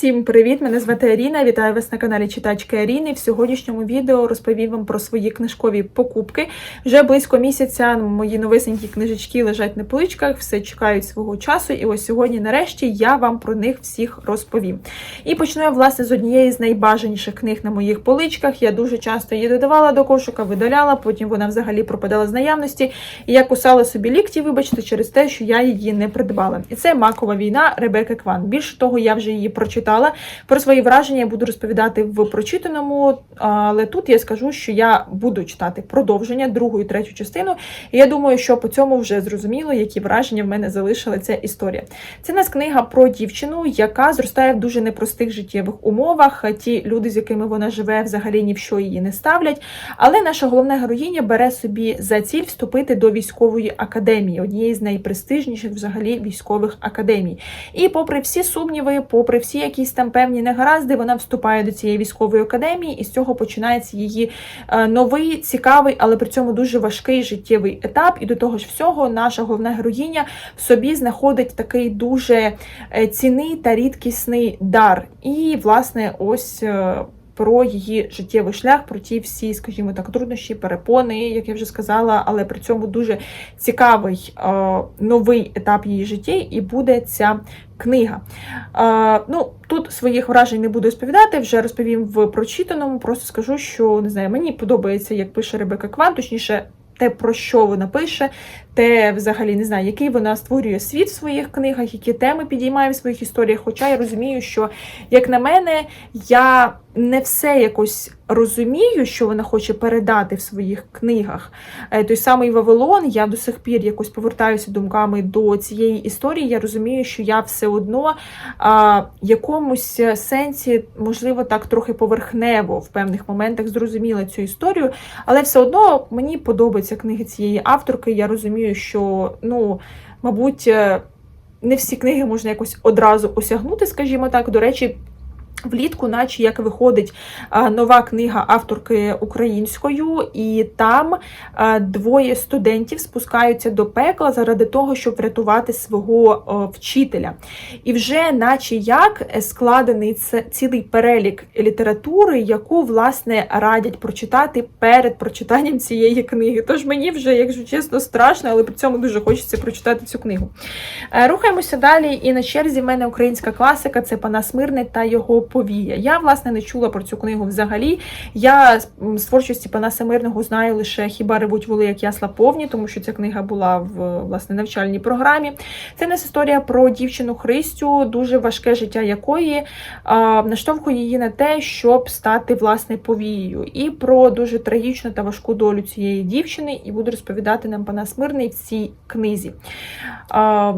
Всім привіт! Мене звати Аріна. Вітаю вас на каналі Читачки Аріни. В сьогоднішньому відео розповім вам про свої книжкові покупки. Вже близько місяця мої новесенькі книжечки лежать на поличках, все чекають свого часу. І ось сьогодні, нарешті, я вам про них всіх розповім. І почну я власне з однієї з найбажаніших книг на моїх поличках. Я дуже часто її додавала до кошика, видаляла, потім вона взагалі пропадала з наявності. І я кусала собі лікті, вибачте, через те, що я її не придбала. І це макова війна Ребекки Кван. Більше того, я вже її прочитала. Про свої враження я буду розповідати в прочитаному, але тут я скажу, що я буду читати продовження, другу і третю частину. І я думаю, що по цьому вже зрозуміло, які враження в мене залишила ця історія. Це нас книга про дівчину, яка зростає в дуже непростих життєвих умовах. Ті люди, з якими вона живе, взагалі ні в що її не ставлять. Але наша головна героїня бере собі за ціль вступити до військової академії, однієї з найпрестижніших взагалі військових академій. І попри всі сумніви, попри всі якісь там певні негаразди, вона вступає до цієї військової академії, і з цього починається її е, новий, цікавий, але при цьому дуже важкий життєвий етап. І до того ж всього, наша головна героїня в собі знаходить такий дуже е, цінний та рідкісний дар. І, власне, ось. е, Про її життєвий шлях, про ті всі, скажімо так, труднощі, перепони, як я вже сказала, але при цьому дуже цікавий новий етап її життя, і буде ця книга. Ну, своїх вражень не буду розповідати, вже розповім в прочитаному. Просто скажу, що не знаю, мені подобається, як пише Ребека Кван, точніше. Те, про що вона пише, те, взагалі, не знаю, який вона створює світ в своїх книгах, які теми підіймає в своїх історіях. Хоча я розумію, що, як на мене, я не все якось розумію, що вона хоче передати в своїх книгах. Е, Той самий Вавилон, я до сих пір якось повертаюся думками до цієї історії. Я розумію, що я все одно а, якомусь сенсі, можливо, так трохи поверхнево в певних моментах зрозуміла цю історію, але все одно мені подобаються книги цієї авторки. Я розумію, що, ну, мабуть, е, не всі книги можна якось одразу осягнути, скажімо так. До речі, Влітку, наче як виходить нова книга авторки українською, і там двоє студентів спускаються до пекла заради того, щоб врятувати свого вчителя. І вже, наче як, складений цілий перелік літератури, яку власне радять прочитати перед прочитанням цієї книги. Тож мені вже, якщо чесно, страшно, але при цьому дуже хочеться прочитати цю книгу. Е, Рухаємося далі. І на черзі в мене українська класика це Панас Мирний та його повія. Я, власне, не чула про цю книгу взагалі. Я з творчості Панаса Мирного знаю лише хіба ревуть воли, як ясла повні, тому що ця книга була в власне навчальній програмі. Це нас історія про дівчину Христю, дуже важке життя якої а, наштовхує її на те, щоб стати власне повією. І про дуже трагічну та важку долю цієї дівчини, і буду розповідати нам Панас Мирний в цій книзі. А,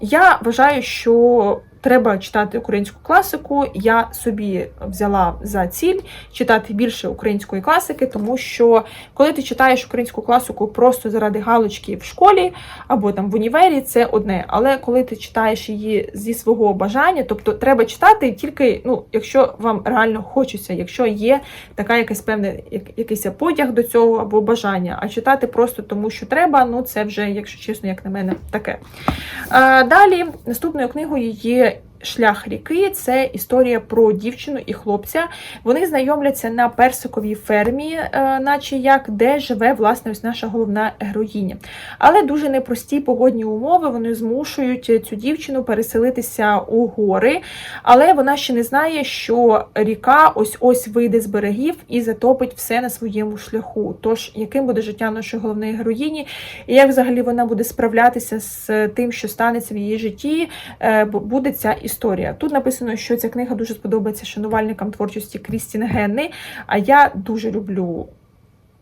я вважаю, що треба читати українську класику. Я собі взяла за ціль читати більше української класики, тому що коли ти читаєш українську класику просто заради галочки в школі або там в універі, це одне. Але коли ти читаєш її зі свого бажання, тобто треба читати тільки, ну, якщо вам реально хочеться, якщо є така якась певна якийсь потяг до цього або бажання, а читати просто тому, що треба, ну це вже, якщо чесно, як на мене, таке. Далі наступною книгою є. Шлях ріки це історія про дівчину і хлопця. Вони знайомляться на персиковій фермі, е, наче як, де живе власне ось наша головна героїня. Але дуже непрості погодні умови вони змушують цю дівчину переселитися у гори. Але вона ще не знає, що ріка ось ось вийде з берегів і затопить все на своєму шляху. Тож, яким буде життя нашої головної героїні, і як взагалі вона буде справлятися з тим, що станеться в її житті, е, буде ця історія історія. Тут написано, що ця книга дуже сподобається шанувальникам творчості Крістін Генни. А я дуже люблю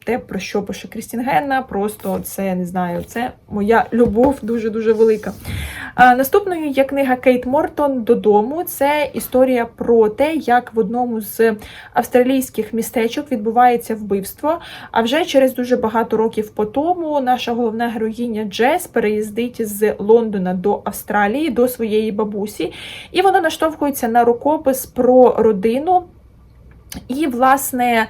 те, про що пише Крістін Генна. Просто це не знаю, це моя любов дуже-дуже велика. А, Наступною є книга Кейт Мортон додому. Це історія про те, як в одному з австралійських містечок відбувається вбивство. А вже через дуже багато років по тому наша головна героїня Джес переїздить з Лондона до Австралії, до своєї бабусі, і вона наштовхується на рукопис про родину. І, власне,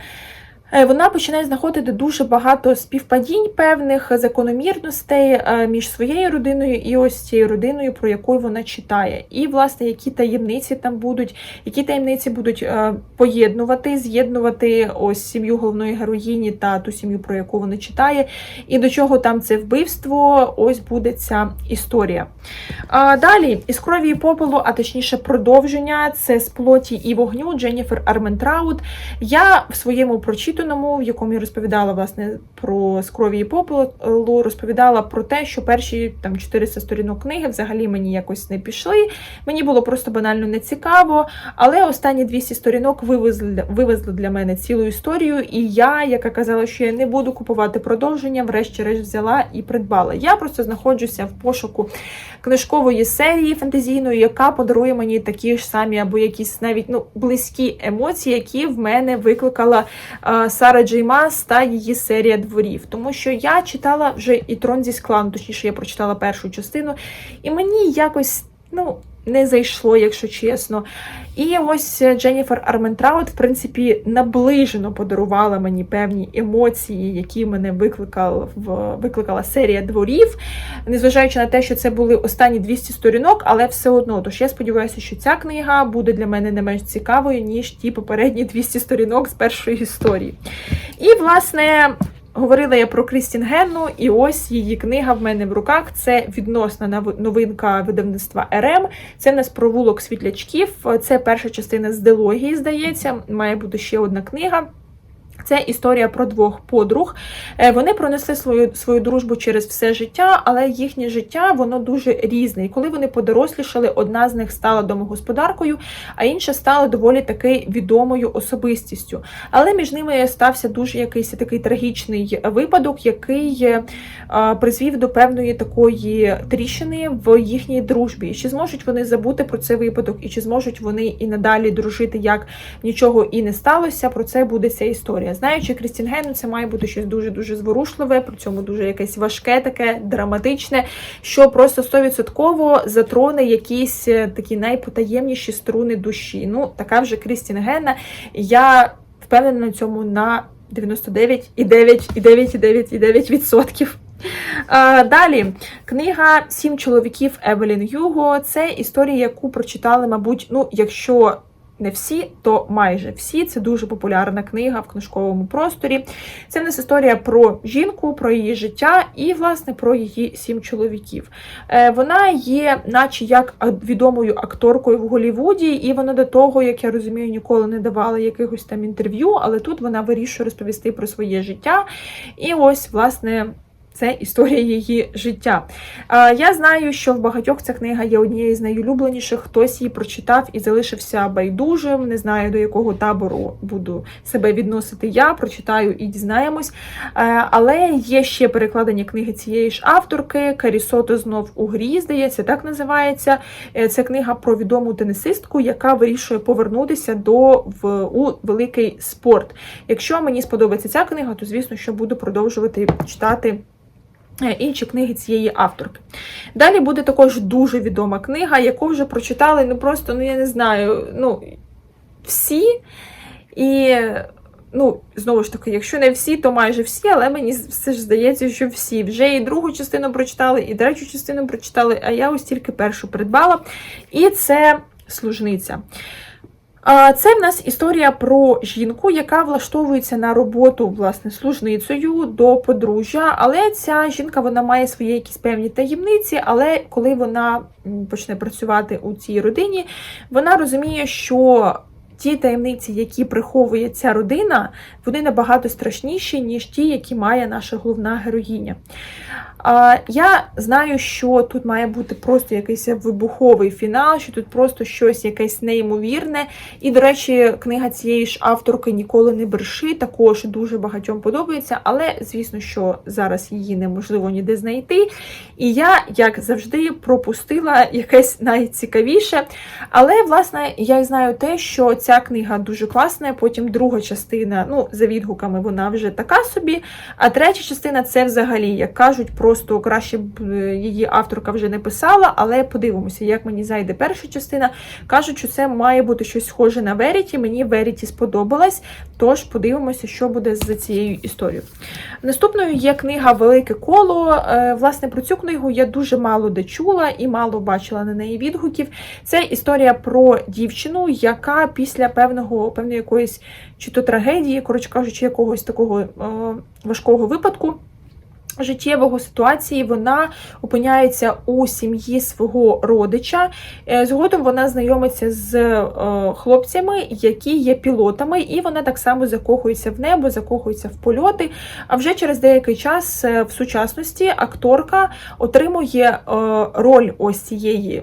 Вона починає знаходити дуже багато співпадінь певних закономірностей е, між своєю родиною і ось цією родиною, про яку вона читає. І, власне, які таємниці там будуть, які таємниці будуть е, поєднувати, з'єднувати ось сім'ю головної героїні та ту сім'ю, про яку вона читає, і до чого там це вбивство, ось буде ця історія. Далі із крові і попелу, а точніше, продовження це з плоті і вогню Дженніфер Арментраут. Я в своєму прочитаному, в якому я розповідала власне про з крові і попелу, розповідала про те, що перші там 400 сторінок книги взагалі мені якось не пішли. Мені було просто банально не цікаво. Але останні 200 сторінок вивезли, вивезли для мене цілу історію. І я, яка казала, що я не буду купувати продовження, врешті-решт взяла і придбала. Я просто знаходжуся в пошуку книжкової серії фентезійної, яка подарує мені такі ж самі або якісь навіть ну близькі емоції, які в мене викликала е, Сара Джей Мас та її серія дворів. Тому що я читала вже і Трон зі склану, точніше, я прочитала першу частину, і мені якось ну. Не зайшло, якщо чесно. І ось Дженніфер Арментраут, в принципі, наближено подарувала мені певні емоції, які мене викликала, викликала серія дворів, незважаючи на те, що це були останні 200 сторінок, але все одно. Тож я сподіваюся, що ця книга буде для мене не менш цікавою, ніж ті попередні 200 сторінок з першої історії. І, власне. Говорила я про Крістін Генну, і ось її книга в мене в руках. Це відносна новинка видавництва РМ. Це в нас провулок світлячків. Це перша частина з дилогії, здається. Має бути ще одна книга. Це історія про двох подруг. Е, Вони пронесли свою свою дружбу через все життя, але їхнє життя воно дуже різне. І коли вони подорослішали, одна з них стала домогосподаркою, а інша стала доволі таки відомою особистістю. Але між ними стався дуже якийсь такий трагічний випадок, який е, призвів до певної такої тріщини в їхній дружбі. Чи зможуть вони забути про цей випадок, і чи зможуть вони і надалі дружити, як нічого і не сталося? Про це буде ця історія. Знаючи Крістін Генну, це має бути щось дуже-дуже зворушливе, при цьому дуже якесь важке, таке драматичне, що просто 100% затроне якісь е, такі найпотаємніші струни душі. Ну, така вже Крістін Генна. Я впевнена на цьому на 99,9,9,9,9%. Далі книга Сім чоловіків Евелін Юго. Це історія, яку прочитали, мабуть, ну, якщо не всі, то майже всі. Це дуже популярна книга в книжковому просторі. Це в нас історія про жінку, про її життя і, власне, про її сім чоловіків. Е, вона є, наче як відомою акторкою в Голлівуді, і вона до того, як я розумію, ніколи не давала якихось там інтерв'ю, але тут вона вирішує розповісти про своє життя. І ось, власне. Це історія її життя. Я знаю, що в багатьох ця книга є однією з найулюбленіших. Хтось її прочитав і залишився байдужим. Не знаю, до якого табору буду себе відносити я, прочитаю і дізнаємось. Але є ще перекладені книги цієї ж авторки. Карісото знов у грі, здається, так називається. Е, це книга про відому тенісистку, яка вирішує повернутися до в у великий спорт. Якщо мені сподобається ця книга, то звісно, що буду продовжувати читати. Е, інші книги цієї авторки. Далі буде також дуже відома книга, яку вже прочитали, ну просто, ну я не знаю, ну, всі. І, ну, знову ж таки, якщо не всі, то майже всі, але мені все ж здається, що всі. Вже і другу частину прочитали, і третю частину прочитали, а я ось тільки першу придбала. І це служниця. Це в нас історія про жінку, яка влаштовується на роботу власне служницею до подружжя. Але ця жінка вона має свої якісь певні таємниці. Але коли вона почне працювати у цій родині, вона розуміє, що ті таємниці, які приховує ця родина, вони набагато страшніші, ніж ті, які має наша головна героїня. Я знаю, що тут має бути просто якийсь вибуховий фінал, що тут просто щось якесь неймовірне. І, до речі, книга цієї ж авторки ніколи не берши, також дуже багатьом подобається, але, звісно, що зараз її неможливо ніде знайти. І я, як завжди, пропустила якесь найцікавіше. Але, власне, я знаю те, що ця книга дуже класна, потім друга частина, ну, за відгуками, вона вже така собі. А третя частина це взагалі, як кажуть, про просто краще б е, її авторка вже не писала, але подивимося, як мені зайде перша частина. Кажуть, що це має бути щось схоже на Веріті. Мені Веріті сподобалась, тож подивимося, що буде за цією історією. Наступною є книга Велике коло. Е, Власне, про цю книгу я дуже мало де чула і мало бачила на неї відгуків. Це історія про дівчину, яка після певного певної якоїсь чи то трагедії, коротше кажучи, якогось такого е, важкого випадку. Життєвого ситуації вона опиняється у сім'ї свого родича. Е, Згодом вона знайомиться з е, хлопцями, які є пілотами, і вона так само закохується в небо, закохується в польоти. А вже через деякий час е, в сучасності акторка отримує роль ось цієї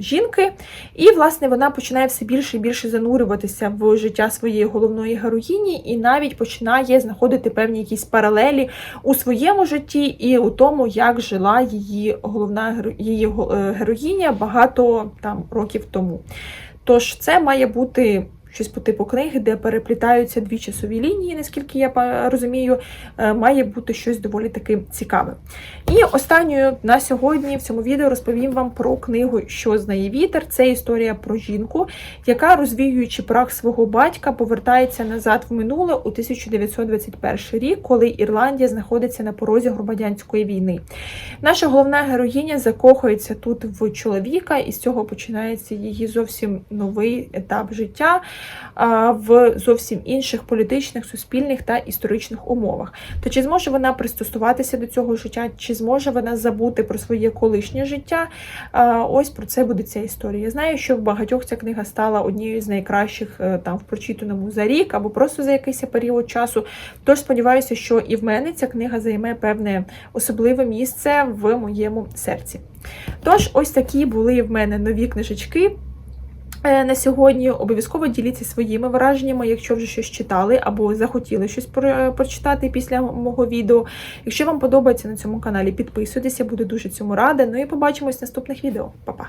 жінки, і власне вона починає все більше і більше занурюватися в життя своєї головної героїні, і навіть починає знаходити певні якісь паралелі у своєму житті і у тому, як жила її головна її е, героїня багато там років тому. Тож це має бути. Щось по типу книги, де переплітаються дві часові лінії, наскільки я розумію, е, має бути щось доволі таки цікаве. І останньою на сьогодні в цьому відео розповім вам про книгу Що знає вітер. Це історія про жінку, яка, розвіюючи прах свого батька, повертається назад в минуле у 1921 рік, коли Ірландія знаходиться на порозі громадянської війни. Наша головна героїня закохується тут в чоловіка, і з цього починається її зовсім новий етап життя в зовсім інших політичних, суспільних та історичних умовах. То чи зможе вона пристосуватися до цього життя, чи зможе вона забути про своє колишнє життя? Ось про це буде ця історія. Я знаю, що в багатьох ця книга стала однією з найкращих е, там в прочитаному за рік або просто за якийсь період часу. Тож сподіваюся, що і в мене ця книга займе певне особливе місце в моєму серці. Тож, ось такі були в мене нові книжечки. Е, На сьогодні обов'язково діліться своїми враженнями, якщо вже щось читали або захотіли щось про- прочитати після мого відео. Якщо вам подобається на цьому каналі, підписуйтесь, я буду дуже цьому рада. Ну і побачимось в наступних відео. Па-па!